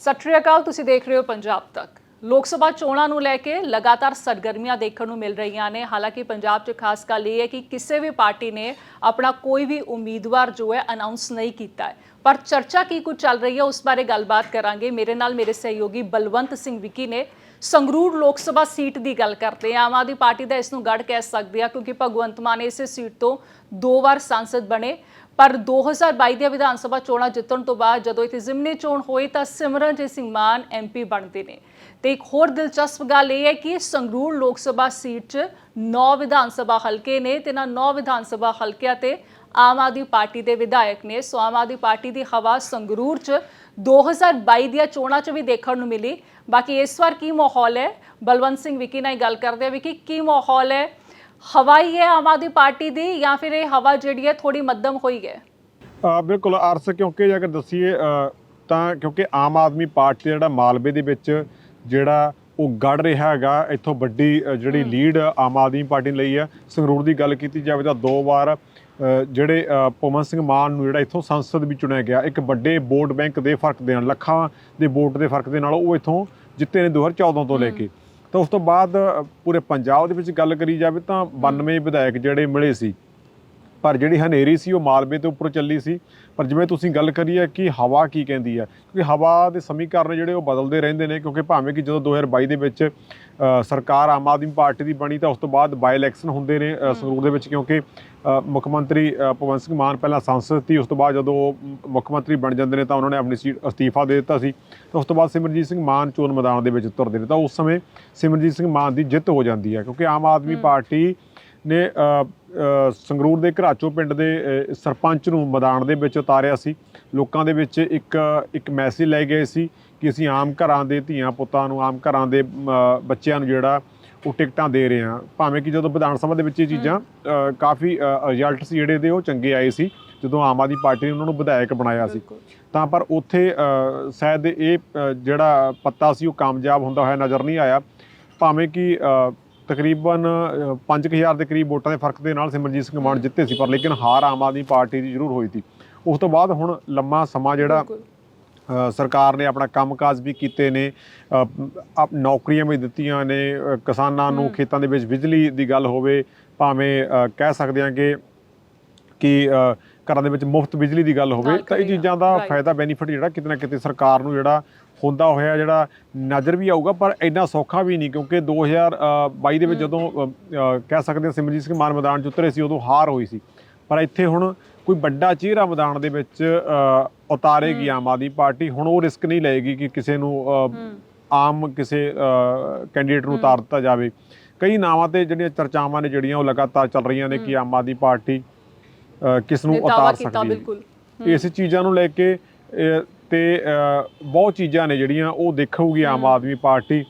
ਸਤਿ ਸ਼੍ਰੀ ਅਕਾਲ, ਤੁਸੀਂ ਦੇਖ ਰਹੇ ਹੋ ਪੰਜਾਬ ਤੱਕ। ਲੋਕ ਸਭਾ ਚੋਣਾਂ ਨੂੰ ਲੈ ਕੇ ਲਗਾਤਾਰ ਸਰਗਰਮੀਆਂ ਦੇਖਣ ਨੂੰ ਮਿਲ ਰਹੀਆਂ ਨੇ। ਹਾਲਾਂਕਿ ਪੰਜਾਬ 'ਚ ਖਾਸ ਗੱਲ ਇਹ ਹੈ ਕਿ ਕਿਸੇ ਵੀ ਪਾਰਟੀ ਨੇ ਆਪਣਾ ਕੋਈ ਵੀ ਉਮੀਦਵਾਰ ਜੋ ਹੈ ਅਨਾਉਂਸ ਨਹੀਂ ਕੀਤਾ ਹੈ। ਪਰ ਚਰਚਾ ਕੀ ਕੁਝ ਚੱਲ ਰਹੀ ਹੈ, ਉਸ ਬਾਰੇ ਗੱਲਬਾਤ ਕਰਾਂਗੇ। ਮੇਰੇ ਨਾਲ ਮੇਰੇ ਸਹਿਯੋਗੀ ਬਲਵੰਤ ਸਿੰਘ ਵਿੱਕੀ ਨੇ। ਸੰਗਰੂਰ ਲੋਕ ਸਭਾ ਸੀਟ ਦੀ ਗੱਲ ਕਰਦੇ ਆ ਆਮ ਆਦਮੀ ਪਾਰਟੀ ਦਾ ਇਸ ਨੂੰ ਗੜ ਕਹਿ ਸਕਦੇ ਆ ਕਿਉਂਕਿ ਭਗਵੰਤ ਮਾਨ ਇਸੇ ਸੀਟ ਤੋਂ ਦੋ ਵਾਰ ਸੰਸਦ ਬਣੇ। ਪਰ 2022 ਦੀਆਂ ਵਿਧਾਨ ਸਭਾ ਚੋਣਾਂ ਜਿੱਤਣ ਤੋਂ ਬਾਅਦ ਜਦੋਂ ਇੱਥੇ ਜ਼ਿਮਨੀ ਚੋਣ ਹੋਈ ਤਾਂ ਸਿਮਰਨਜੀਤ ਸਿੰਘ ਮਾਨ ਐਮਪੀ ਬਣਦੇ ਨੇ। ਤੇ ਇੱਕ ਹੋਰ ਦਿਲਚਸਪ ਗੱਲ ਇਹ ਹੈ ਕਿ ਸੰਗਰੂਰ ਲੋਕ ਸਭਾ ਸੀਟ 'ਚ 9 ਵਿਧਾਨ ਸਭਾ ਹਲਕੇ ਨੇ ਤੇ ਨਾ 9 ਵਿਧਾਨ ਸਭਾ ਹਲਕਿਆਂ ਤੇ ਆਮ ਆਦਮੀ ਪਾਰਟੀ ਦੇ ਵਿਧਾਇਕ ਨੇ। ਸੋ ਆਮ ਆਦਮੀ ਪਾਰਟੀ ਦੀ ਹਵਾ ਸੰਗਰੂਰ 'ਚ 2022 ਦੀਆਂ ਚੋਣਾਂ 'ਚ ਵੀ ਦੇਖਣ ਨੂੰ ਮਿਲੀ। ਬਾਕੀ ਇਸ ਵਾਰ ਕੀ ਮਾਹੌਲ ਹੈ? ਬਲਵੰਤ ਸਿੰਘ ਵਿਕੀ ਨਾਲ ਹੀ ਗੱਲ ਕਰਦੇ ਆ ਵਿਕੀ, ਕੀ ਮਾਹੌਲ ਹੈ? ਹਵਾਈ ਹੈ ਆਮ ਆਦਮੀ ਪਾਰਟੀ ਦੀ ਜਾਂ ਫਿਰ ਇਹ ਹਵਾ ਜਿਹੜੀ ਹੈ ਥੋੜੀ ਮੱਧਮ ਹੋਈ ਹੈ? ਅ, ਬਿਲਕੁਲ ਅਰਸ ਕਿਉਂਕਿ ਜੇ ਅਗਰ ਦਸੀਏ ਤਾਂ ਕਿਉਂਕਿ ਆਮ ਆਦਮੀ ਪਾਰਟੀ ਜਿਹੜਾ ਮਾਲਵੇ ਦੇ ਵਿੱਚ ਜਿਹੜਾ ਉਹ ਗੜ ਰਿਹਾ ਹੈਗਾ ਇੱਥੋਂ ਵੱਡੀ ਜਿਹੜੀ ਲੀਡ ਆਮ ਆਦਮੀ ਪਾਰਟੀ ਲਈ ਆ ਸੰਗਰੂਰ ਦੀ ਗੱਲ ਕੀਤੀ ਜਾਵੇ ਤਾਂ ਦੋ ਵਾਰ ਜਿਹੜੇ ਪਵਨ ਸਿੰਘ ਮਾਨ ਨੂੰ ਜਿਹੜਾ ਇੱਥੋਂ ਸੰਸਦ ਵੀ ਚੁਣਿਆ ਗਿਆ ਇੱਕ ਵੱਡੇ ਵੋਟ ਬੈਂਕ ਦੇ ਫ਼ਰਕ ਦੇ ਨਾਲ ਲੱਖਾਂ ਦੇ ਵੋਟ ਦੇ ਫ਼ਰਕ ਦੇ ਨਾਲ ਉਹ ਇੱਥੋਂ ਜਿੱਤੇ ਨੇ 2014 ਤੋਂ ਲੈ ਕੇ। ਤਾਂ ਉਸ ਤੋਂ ਬਾਅਦ ਪੂਰੇ ਪੰਜਾਬ ਦੇ ਵਿੱਚ ਗੱਲ ਕਰੀ ਜਾਵੇ ਤਾਂ 92 ਵਿਧਾਇਕ ਜਿਹੜੇ ਮਿਲੇ ਸੀ। ਪਰ ਜਿਹੜੀ ਹਨੇਰੀ ਸੀ ਉਹ ਮਾਲਵੇ ਦੇ ਉੱਪਰ ਚੱਲੀ ਸੀ। ਪਰ ਜਿਵੇਂ ਤੁਸੀਂ ਗੱਲ ਕਰੀ ਹੈ ਕਿ ਹਵਾ ਕੀ ਕਹਿੰਦੀ ਹੈ ਕਿਉਂਕਿ ਹਵਾ ਦੇ ਸਮੀਕਰਨ ਜਿਹੜੇ ਉਹ ਬਦਲਦੇ ਰਹਿੰਦੇ ਨੇ ਕਿਉਂਕਿ ਭਾਵੇਂ ਕਿ ਜਦੋਂ 2022 ਦੇ ਵਿੱਚ ਸਰਕਾਰ ਆਮ ਆਦਮੀ ਪਾਰਟੀ ਦੀ ਬਣੀ ਤਾਂ ਉਸ ਤੋਂ ਬਾਅਦ ਬਾਈ ਇਲੈਕਸ਼ਨ ਹੁੰਦੇ ਨੇ ਸੰਗਰੂਰ ਦੇ ਵਿੱਚ ਕਿਉਂਕਿ ਮੁੱਖ ਮੰਤਰੀ ਭਗਵੰਤ ਸਿੰਘ ਮਾਨ ਪਹਿਲਾਂ ਸੰਸਦ ਸੀ ਉਸ ਤੋਂ ਬਾਅਦ ਜਦੋਂ ਮੁੱਖ ਮੰਤਰੀ ਬਣ ਜਾਂਦੇ ਨੇ ਤਾਂ ਉਹਨਾਂ ਨੇ ਆਪਣੀ ਸੀਟ ਅਸਤੀਫਾ ਦੇ ਦਿੱਤਾ ਸੀ। ਤਾਂ ਉਸ ਤੋਂ ਬਾਅਦ ਸਿਮਰਜੀਤ ਸਿੰਘ ਮਾਨ ਚੋਣ ਮੈਦਾਨ ਦੇ ਵਿੱਚ ਉਤਰਦੇ ਨੇ। ਤਾਂ ਉਸ ਸਮੇਂ ਸਿਮਰਜੀਤ ਸਿੰਘ ਮਾਨ ਦੀ ਜਿੱਤ ਹੋ ਜਾਂਦੀ ਹੈ ਕਿਉਂਕਿ ਆਮ ਆਦਮੀ ਪਾਰਟੀ ਨੇ ਸੰਗਰੂਰ ਦੇ ਘਰਾਚੋ ਪਿੰਡ ਦੇ ਸਰਪੰਚ ਨੂੰ ਮੈਦਾਨ ਦੇ ਵਿੱਚ ਉਤਾਰਿਆ ਸੀ। ਲੋਕਾਂ ਦੇ ਵਿੱਚ ਇੱਕ ਇੱਕ ਮੈਸੇਜ ਲੈ ਗਏ ਸੀ ਕਿ ਅਸੀਂ ਆਮ ਘਰਾਂ ਦੇ ਧੀਆਂ ਪੁੱਤਾਂ ਨੂੰ ਆਮ ਘਰਾਂ ਦੇ ਬੱਚਿਆਂ ਨੂੰ ਜਿਹੜਾ ਉਹ ਟਿਕਟਾਂ ਦੇ ਰਹੇ ਹਾਂ। ਭਾਵੇਂ ਕਿ ਜਦੋਂ ਵਿਧਾਨ ਸਭਾ ਦੇ ਵਿੱਚ ਇਹ ਚੀਜ਼ਾਂ ਅ, ਕਾਫੀ ਰਿਜ਼ਲਟ ਸੀ ਜਿਹੜੇ ਦੇ ਉਹ ਚੰਗੇ ਆਏ ਸੀ। ਜਦੋਂ ਆਮ ਆਦਮੀ ਪਾਰਟੀ ਨੇ ਉਹਨਾਂ ਨੂੰ ਵਿਧਾਇਕ ਬਣਾਇਆ ਸੀ। ਤਾਂ ਪਰ ਉੱਥੇ ਅ, ਸ਼ਾਇਦ ਇਹ ਅ, ਜਿਹੜਾ ਪੱਤਾ ਸੀ ਉਹ ਕਾਮਯਾਬ ਹੁੰਦਾ ਹੋਇਆ ਨਜ਼ਰ ਨਹੀਂ ਆਇਆ। ਭਾਵੇਂ ਕਿ ਅ, ਤਕਰੀਬਨ ਅ, 5000 ਦੇ ਕਰੀਬ ਵੋਟਾਂ ਦੇ ਫ਼ਰਕ ਦੇ ਨਾਲ ਸਿਮਰਜੀਤ ਸਿੰਘ ਮਾਨ ਜਿੱਤੇ ਸੀ ਪਰ ਲੇਕਿਨ ਹਾਰ ਆਮ ਆਦਮੀ ਪਾਰਟੀ ਦੀ ਜ਼ਰੂਰ ਹੋਈ ਸੀ। ਉਸ ਤੋਂ ਬਾਅਦ ਹੁਣ ਲੰਮਾ ਸਮਾਂ ਜਿਹੜਾ ਬਿਲਕੁਲ। ਸਰਕਾਰ ਨੇ ਆਪਣਾ ਕੰਮਕਾਜ ਵੀ ਕੀਤੇ ਨੇ। ਆਪ ਨੌਕਰੀਆਂ ਵੀ ਦਿੱਤੀਆਂ ਨੇ। ਕਿਸਾਨਾਂ ਨੂੰ ਖੇਤਾਂ ਦੇ ਵਿੱਚ ਬਿਜਲੀ ਦੀ ਗੱਲ ਹੋਵੇ ਭਾਵੇਂ ਕਹਿ ਸਕਦੇ ਹਾਂ ਕਿ ਕਿ ਘਰਾਂ ਦੇ ਵਿੱਚ ਮੁਫਤ ਬਿਜਲੀ ਦੀ ਗੱਲ ਹੋਵੇ ਤਾਂ ਇਹ। ਚੀਜ਼ਾਂ ਦਾ. ਫਾਇਦਾ ਬੈਨੀਫਿਟ ਜਿਹੜਾ ਕਿਤੇ ਨਾ ਕਿਤੇ ਸਰਕਾਰ ਨੂੰ ਜਿਹੜਾ ਹੁੰਦਾ ਹੋਇਆ ਜਿਹੜਾ ਨਜ਼ਰ ਵੀ ਆਊਗਾ ਪਰ ਇੰਨਾ ਸੌਖਾ ਵੀ ਨਹੀਂ ਕਿਉਂਕਿ 2022 ਦੇ ਵਿੱਚ ਜਦੋਂ ਕਹਿ ਸਕਦੇ ਹਾਂ ਸਿਮਰਜੀਤ ਸਿੰਘ ਮਾਨ ਮੈਦਾਨ 'ਚ ਉਤਰੇ ਸੀ ਉਦੋਂ ਹਾਰ ਹੋਈ ਸੀ। ਪਰ ਇੱਥੇ ਹੁਣ ਕੋਈ ਵੱਡਾ ਚਿਹਰਾ ਮੈਦਾਨ ਦੇ ਵਿੱਚ ਉਤਾਰੇਗੀ ਆਮ ਆਦਮੀ ਪਾਰਟੀ ਹੁਣ ਉਹ ਰਿਸਕ ਨਹੀਂ ਲਏਗੀ ਕਿ ਕਿਸੇ ਨੂੰ ਆਮ ਕਿਸੇ ਕੈਂਡੀਡੇਟ ਨੂੰ ਉਤਾਰ ਦਿੱਤਾ ਜਾਵੇ। ਕਈ ਨਾਵਾਂ ਤੇ ਜਿਹੜੀਆਂ ਚਰਚਾਵਾਂ ਨੇ ਜਿਹੜੀਆਂ ਉਹ ਲਗਾਤਾਰ ਚੱਲ ਰਹੀਆਂ ਨੇ ਕਿ ਆਮ ਆਦਮੀ ਪਾਰਟੀ ਕਿਸ ਨੂੰ ਉਤਾਰ ਸਕਦੀ ਹੈ। ਇਸ ਚੀਜ਼ਾਂ ਨੂੰ ਲੈ ਕੇ ਤੇ ਬਹੁਤ ਚੀਜ਼ਾਂ ਨੇ ਜਿਹੜੀਆਂ ਉਹ ਦੇਖੂਗੀ ਆਮ ਆਦਮੀ ਪਾਰਟੀ।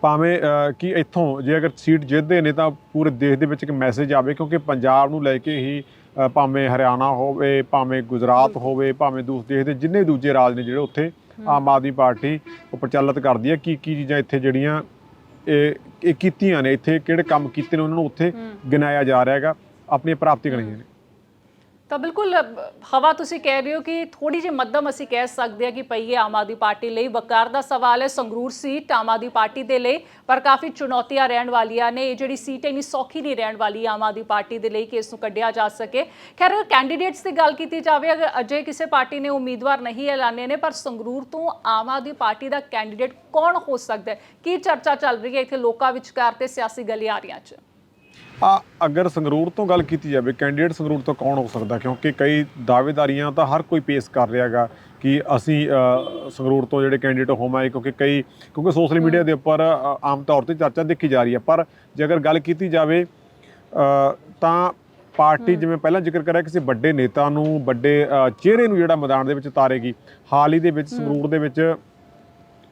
ਭਾਵੇਂ ਕਿ ਇੱਥੋਂ ਜੇ ਅਗਰ ਸੀਟ ਜਿੱਤਦੇ ਨੇ ਤਾਂ ਪੂਰੇ ਦੇਸ਼ ਦੇ ਵਿੱਚ ਇੱਕ ਮੈਸੇਜ ਆਵੇ ਕਿਉਂਕਿ ਪੰਜਾਬ ਨੂੰ ਲੈ ਕੇ ਹੀ ਭਾਵੇਂ ਹਰਿਆਣਾ ਹੋਵੇ ਭਾਵੇਂ ਗੁਜਰਾਤ ਹੋਵੇ ਭਾਵੇਂ ਦੂਸਰੇ ਦੇਸ਼ ਦੇ ਜਿੰਨੇ ਦੂਜੇ ਰਾਜ ਨੇ ਜਿਹੜੇ ਉੱਥੇ ਆਮ ਆਦਮੀ ਪਾਰਟੀ ਉਹ ਪ੍ਰਚਲਿਤ ਕਰਦੀ ਹੈ ਕੀ ਕੀ ਚੀਜ਼ਾਂ ਇੱਥੇ ਜਿਹੜੀਆਂ ਇਹ ਇਹ ਕੀਤੀਆਂ ਨੇ ਇੱਥੇ ਕਿਹੜੇ ਕੰਮ ਕੀਤੇ ਨੇ ਉਹਨਾਂ ਨੂੰ ਉੱਥੇ ਗਿਣਾਇਆ ਜਾ ਰਿਹਾ ਹੈਗਾ ਆਪਣੀਆਂ ਪ੍ਰਾਪਤੀਆਂ ਗਣੀਆਂ ਨੇ। ਤਾਂ ਬਿਲਕੁਲ ਹਵਾ ਤੁਸੀਂ ਕਹਿ ਰਹੇ ਹੋ ਕਿ ਥੋੜੀ ਜਿਹੀ ਮੱਧਮ ਅਸੀਂ ਕਹਿ ਸਕਦੇ ਹਾਂ ਕਿ ਪਈ ਹੈ ਆਮ ਆਦਮੀ ਪਾਰਟੀ ਲਈ ਵਕਾਰ ਦਾ ਸਵਾਲ ਹੈ, ਸੰਗਰੂਰ ਸੀਟ ਆਮ ਆਦਮੀ ਪਾਰਟੀ ਦੇ ਲਈ, ਪਰ ਕਾਫੀ ਚੁਣੌਤੀਆਂ ਰਹਿਣ ਵਾਲੀਆਂ ਨੇ, ਇਹ ਜਿਹੜੀ ਸੀਟ ਹੈ ਇੰਨੀ ਸੌਖੀ ਨਹੀਂ ਰਹਿਣ ਵਾਲੀ ਆਮ ਆਦਮੀ ਪਾਰਟੀ ਦੇ ਲਈ ਕਿ ਇਸ ਨੂੰ ਕੱਢਿਆ ਜਾ ਸਕੇ। ਖੈਰ ਕੈਂਡੀਡੇਟਸ ਦੀ ਗੱਲ ਕੀਤੀ ਜਾਵੇ, ਅਗਰ ਅਜੇ ਕਿਸੇ ਪਾਰਟੀ ਨੇ ਉਮੀਦਵਾਰ ਨਹੀਂ ਐਲਾਨੇ ਨੇ, ਪਰ ਸੰਗਰੂਰ ਤੋਂ ਆਮ ਆਦਮੀ ਪਾਰਟੀ ਦਾ ਕੈਂਡੀਡੇਟ ਕੌਣ ਹੋ ਸਕਦਾ ਹੈ? ਕੀ ਚਰਚਾ ਚੱਲ ਰਹੀ ਹੈ ਇੱਥੇ ਲੋਕਾਂ ਵਿਚਕਾਰ ਤੇ ਸਿਆਸੀ ਗਲਿਆਰੀਆਂ 'ਚ? ਆ ਅਗਰ ਸੰਗਰੂਰ ਤੋਂ ਗੱਲ ਕੀਤੀ ਜਾਵੇ ਕੈਂਡੀਡੇਟ ਸੰਗਰੂਰ ਤੋਂ ਕੌਣ ਹੋ ਸਕਦਾ? ਕਿਉਂਕਿ ਕਈ ਦਾਅਵੇਦਾਰੀਆਂ ਤਾਂ ਹਰ ਕੋਈ ਪੇਸ਼ ਕਰ ਰਿਹਾ ਹੈਗਾ ਕਿ ਅਸੀਂ ਸੰਗਰੂਰ ਤੋਂ ਜਿਹੜੇ ਕੈਂਡੀਡੇਟ ਹੋਵਾਂਗੇ ਕਿਉਂਕਿ ਕਈ ਕਿਉਂਕਿ ਸੋਸ਼ਲ ਮੀਡੀਆ ਦੇ ਉੱਪਰ ਆਮ ਤੌਰ ਤੇ ਚਰਚਾ ਦੇਖੀ ਜਾ ਰਹੀ ਹੈ। ਪਰ ਜੇ ਅਗਰ ਗੱਲ ਕੀਤੀ ਜਾਵੇ ਤਾਂ ਪਾਰਟੀ ਜਿਵੇਂ ਪਹਿਲਾਂ ਜ਼ਿਕਰ ਕਰਿਆ ਕਿਸੇ ਵੱਡੇ ਨੇਤਾ ਨੂੰ ਵੱਡੇ ਚਿਹਰੇ ਨੂੰ ਜਿਹੜਾ ਮੈਦਾਨ ਦੇ ਵਿੱਚ ਉਤਾਰੇਗੀ ਹਾਲ ਹੀ ਦੇ ਵਿੱਚ ਸੰਗਰੂਰ ਦੇ ਵਿੱਚ